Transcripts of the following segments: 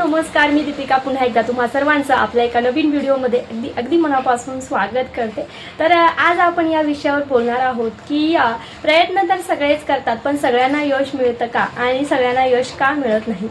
नमस्कार मी दीपिका. पुन्हा एकदा तुम्हा सर्वांचं आपल्या एका नवीन व्हिडिओमध्ये अगदी अगदी मनापासून स्वागत करते. तर आज आपण या विषयावर बोलणार आहोत की प्रयत्न तर सगळेच करतात पण सगळ्यांना यश मिळतं का? आणि सगळ्यांना यश का मिळत नाही?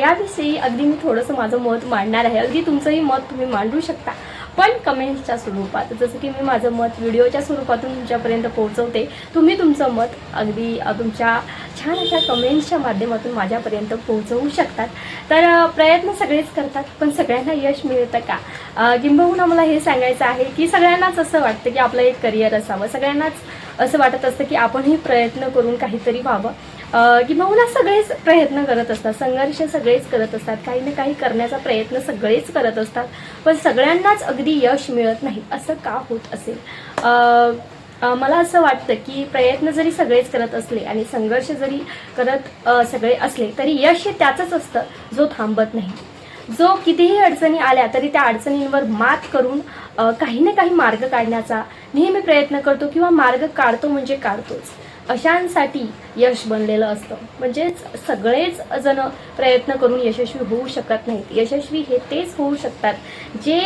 याविषयी अगदी मी थोडंसं माझं मत मांडणार आहे. अगदी तुमचंही मत तुम्ही मांडू शकता. पण कमेंट्सच्या स्वरूपात जसं की मी माझं मत व्हिडिओच्या स्वरूपातून तुमच्यापर्यंत पोहोचवते तुम्ही तुमचं मत अगदी तुमच्या छान अशा कमेंट्सच्या माध्यमातून माझ्यापर्यंत पोहोचवू शकतात. तर प्रयत्न सगळेच करतात पण सगळ्यांना यश मिळतं का? किंबहुना मला हे सांगायचं आहे की सगळ्यांनाच असं वाटतं की आपलं एक करिअर असावं. सगळ्यांनाच असं वाटत असतं की आपणही प्रयत्न करून काहीतरी व्हावं. किंबहुना सगळेच प्रयत्न करत असतात संघर्ष सगळेच करत असतात काही ना काही करण्याचा प्रयत्न सगळेच करत असतात पण सगळ्यांनाच अगदी यश मिळत नाही असं का होत असेल? मला असं वाटतं की प्रयत्न जरी सगळेच करत असले आणि संघर्ष जरी करत सगळे असले तरी यश हे त्याचंच असतं जो थांबत नाही. जो कितीही अडचणी आल्या तरी त्या अडचणींवर मात करून काही ना काही मार्ग काढण्याचा नेहमी प्रयत्न करतो किंवा मार्ग काढतो म्हणजे काढतोच. अशांसाठी यश बनलेलं असतं. म्हणजेच सगळेच जण प्रयत्न करून यशस्वी होऊ शकत नाहीत. यशस्वी हे तेच होऊ शकतात जे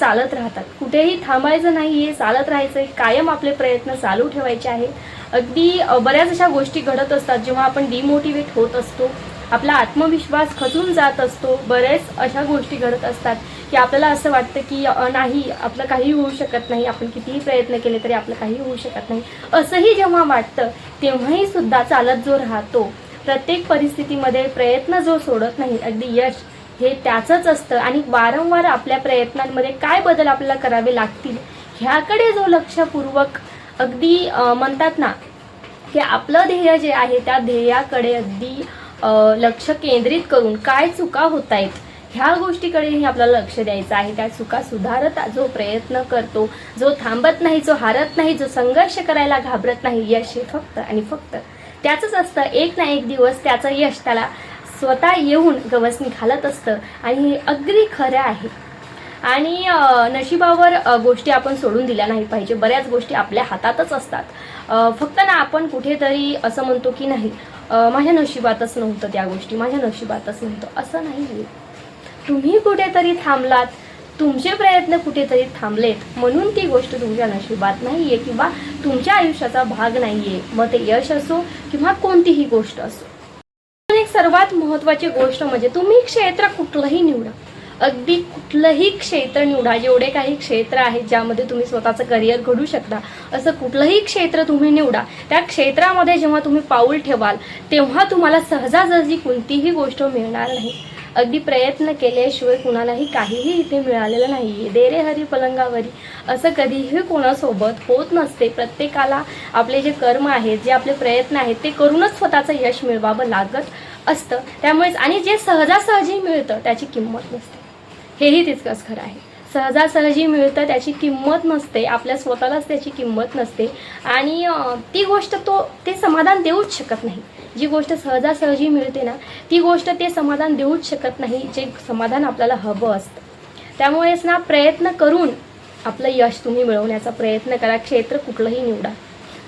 चालत राहतात. कुठेही थांबायचं नाही आहे चालत राहायचं कायम आपले प्रयत्न चालू ठेवायचे आहे अगदी बऱ्याच अशा गोष्टी घडत असतात जेव्हा आपण डिमोटिवेट होत असतो. आपला आत्मविश्वास खचून जात असतो. बरेच अशा गोष्टी घडत असतात की आपल्याला असं वाटतं की नाही आपलं काही होऊ शकत नाही. आपण कितीही प्रयत्न केले तरी आपलं काही होऊ शकत नाही. असंही जेव्हा वाटतं तेव्हाही सुद्धा चालत जो राहतो प्रत्येक परिस्थितीमध्ये प्रयत्न जो सोडत नाही अगदी यश हे त्याचंच असतं. आणि वारंवार आपल्या प्रयत्नांमध्ये काय बदल आपल्याला करावे लागतील ह्याकडे जो लक्षपूर्वक अगदी म्हणतात ना की आपलं ध्येय जे आहे त्या ध्येयाकडे अगदी लक्ष केंद्रित करून काय चुका होत आहेत ह्या गोष्टीकडेही आपल्याला लक्ष द्यायचं आहे. त्या चुका सुधारत जो प्रयत्न करतो जो थांबत नाही जो हारत नाही जो संघर्ष करायला घाबरत नाही यश हे फक्त आणि फक्त त्याचंच असतं. एक ना एक दिवस त्याचं यश त्याला स्वतः येऊन गवसणी घालत असतं आणि हे अगदी खरं आहे. आणि नशिबावर गोष्टी आपण सोडून दिल्या नाही पाहिजे. बऱ्याच गोष्टी आपल्या हातातच असतात. फक्त ना आपण कुठेतरी असं म्हणतो की नाही माझ्या नशिबातच नव्हतं त्या गोष्टी माझ्या नशिबातच नव्हतं. असं नाही तुम्ही कुठेतरी थांबलात तुमचे प्रयत्न कुठेतरी थांबलेत म्हणून ती गोष्ट तुमच्या नशिबात नाहीये किंवा तुमच्या आयुष्याचा भाग नाहीये. मग ते यश असो किंवा कोणतीही गोष्ट असो. एक सर्वात महत्वाची गोष्ट म्हणजे तुम्ही क्षेत्र कुठलंही निवडा. अगदी कुठलंही क्षेत्र निवडा जेवढे काही क्षेत्र आहेत ज्यामध्ये तुम्ही स्वतःचं करिअर घडू शकता असं कुठलंही क्षेत्र तुम्ही निवडा त्या क्षेत्रामध्ये जेव्हा तुम्ही पाऊल ठेवाल तेव्हा तुम्हाला सहजासहजी कोणतीही गोष्ट मिळणार नाही. अगदी प्रयत्न केल्याशिवाय कुणालाही काहीही इथे मिळालेलं नाही आहे देरे हरी पलंगावरी. असं कधीही कोणासोबत होत नसते. प्रत्येकाला आपले जे कर्म आहेत जे आपले प्रयत्न आहेत ते करूनच स्वतःचं यश मिळवावं लागत असतं. त्यामुळेच आणि जे सहजासहजी मिळतं त्याची किंमत नसते. हेही तितकंच खरं आहे. सहजासहजी मिळतं त्याची किंमत नसते आपल्या स्वतःलाच त्याची किंमत नसते. आणि ती गोष्ट तो ते समाधान देऊच शकत नाही. जी गोष्ट सहजासहजी मिळते ना ती गोष्ट ते समाधान देऊच शकत नाही जे समाधान आपल्याला हवं असतं. त्यामुळेच ना प्रयत्न करून आपलं यश तुम्ही मिळवण्याचा प्रयत्न करा क्षेत्र कुठलंही निवडा.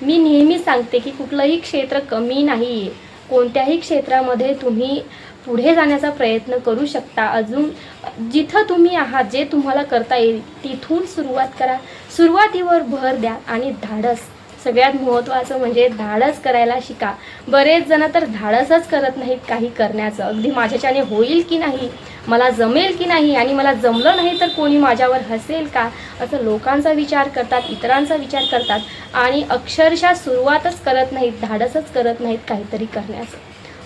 मी नेहमी सांगते की कुठलंही क्षेत्र कमी नाही आहे कोणत्याही क्षेत्रामध्ये तुम्ही पुढे जाण्याचा प्रयत्न करू शकता. अजून जिथं तुम्ही आहात जे तुम्हाला करता येईल तिथून सुरुवात करा. सुरुवातीवर भर द्या आणि धाडस. सगळ्यात महत्त्वाचं म्हणजे धाडस करायला शिका. बरेच जण तर धाडसच करत नाहीत काही करण्याचं. अगदी माझ्याच्याने होईल की नाही मला जमेल की नाही आणि मला जमलं नाही तर कोणी माझ्यावर हसेल का? असं लोकांचा विचार करतात इतरांचा विचार करतात आणि अक्षरशः सुरुवातच करत नाहीत धाडसच करत नाहीत काहीतरी करण्याचं.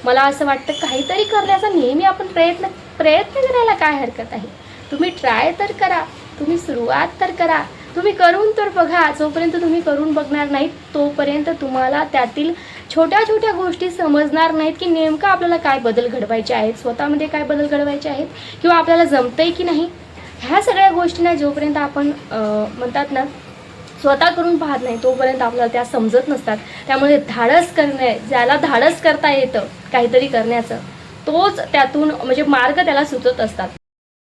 मला असं वाटतं काहीतरी करण्याचा नेहमी आपण प्रयत्न प्रयत्न करायला काय हरकत आहे? तुम्ही ट्राय तर करा. तुम्ही सुरुवात तर करा. तुम्ही करून तर बघा. जोपर्यंत तुम्ही करून बघणार नाहीत तोपर्यंत तुम्हाला त्यातील छोट्या छोट्या गोष्टी समजणार नाहीत की नेमकं आपल्याला काय बदल घडवायचे आहेत स्वतःमध्ये काय बदल घडवायचे आहेत किंवा आपल्याला जमतंय की नाही. ह्या सगळ्या गोष्टींना जोपर्यंत आपण म्हणतात ना स्वतः करून पाहत नाही तोपर्यंत आपल्याला त्या समजत नसतात. त्यामुळे धाडस करणे ज्याला धाडस करता येतं काहीतरी करण्याचं तोच त्यातून म्हणजे मार्ग त्याला सुचत असतात.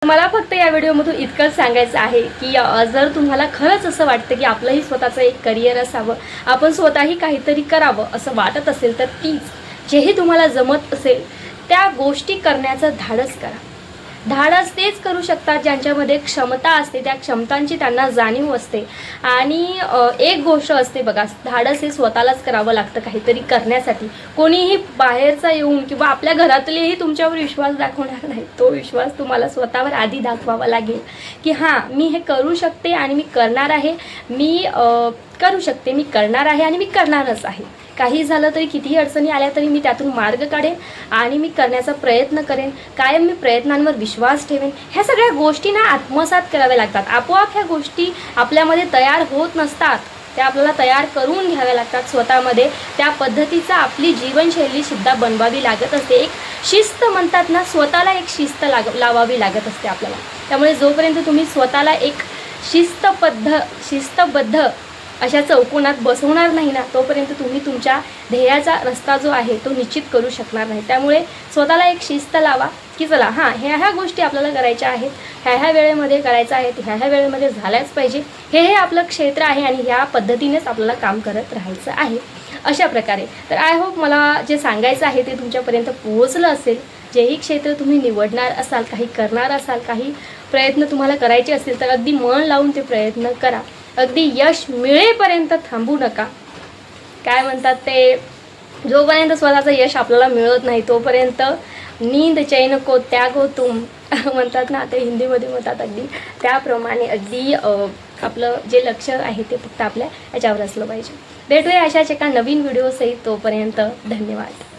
मला फक्त या व्हिडिओमधून इतकंच सांगायचं आहे की जर तुम्हाला खरंच असं वाटतं की आपलंही स्वतःचं एक करिअर असावं आपण स्वतःही काहीतरी करावं असं वाटत असेल तर तीच जेही तुम्हाला जमत असेल त्या गोष्टी करण्याचं धाडस करा. धाडस तेच करू शकतात ज्यांच्यामध्ये क्षमता असते त्या क्षमतांची त्यांना जाणीव असते. आणि एक गोष्ट असते बघा धाडस हे स्वतःलाच करावं लागतं काहीतरी करण्यासाठी. कोणीही बाहेरचा येऊन किंवा आपल्या घरातलेही तुमच्यावर विश्वास दाखवणार नाही. तो विश्वास तुम्हाला स्वतःवर आधी दाखवावा लागेल की हां मी हे करू शकते आणि मी करणार आहे. मी करू शकते. मी करणार आहे आणि मी करणारच आहे. काही झालं तरी कितीही अडचणी आल्या तरी मी त्यातून मार्ग काढेन आणि मी करण्याचा प्रयत्न करेन. कायम मी प्रयत्नांवर विश्वास ठेवेन. ह्या सगळ्या गोष्टींना आत्मसात कराव्या लागतात. आपोआप ह्या गोष्टी आपल्यामध्ये तयार होत नसतात. त्या आपल्याला तयार करून घ्याव्या लागतात स्वतःमध्ये. त्या पद्धतीचा आपली जीवनशैली सुद्धा बनवावी लागत असते. एक शिस्त म्हणतात ना स्वतःला एक शिस्त लाग लावावी लागत असते आपल्याला. त्यामुळे जोपर्यंत तुम्ही स्वतःला एक शिस्तबद्ध शिस्तबद्ध अशा चौकोनात बसवणार नाही ना तोपर्यंत तुम्ही तुमच्या ध्येयाचा रस्ता जो आहे तो निश्चित करू शकणार नाही. त्यामुळे स्वतःला एक शिस्त लावा की चला हां ह्या ह्या गोष्टी आपल्याला करायच्या आहेत ह्या ह्या वेळेमध्ये करायचं आहे ह्या ह्या वेळेमध्ये झाल्याच पाहिजे. हे हे आपलं क्षेत्र आहे आणि ह्या पद्धतीनेच आपल्याला काम करत राहायचं आहे. अशा प्रकारे. तर आय होप मला जे सांगायचं आहे ते तुमच्यापर्यंत पोहोचलं असेल. जेही क्षेत्र तुम्ही निवडणार असाल काही करणार असाल काही प्रयत्न तुम्हाला करायचे असतील तर अगदी मन लावून ते प्रयत्न करा. अगदी यश मिळेपर्यंत थांबू नका. काय म्हणतात ते जोपर्यंत स्वतःचं यश आपल्याला मिळत नाही तोपर्यंत नींद चैन को हो तुम म्हणतात ना ते हिंदीमध्ये म्हणतात अगदी. त्याप्रमाणे अगदी आपलं जे लक्ष आहे ते फक्त आपल्या याच्यावर असलं पाहिजे. भेटूया अशाच एका नवीन व्हिडिओसहित तोपर्यंत धन्यवाद.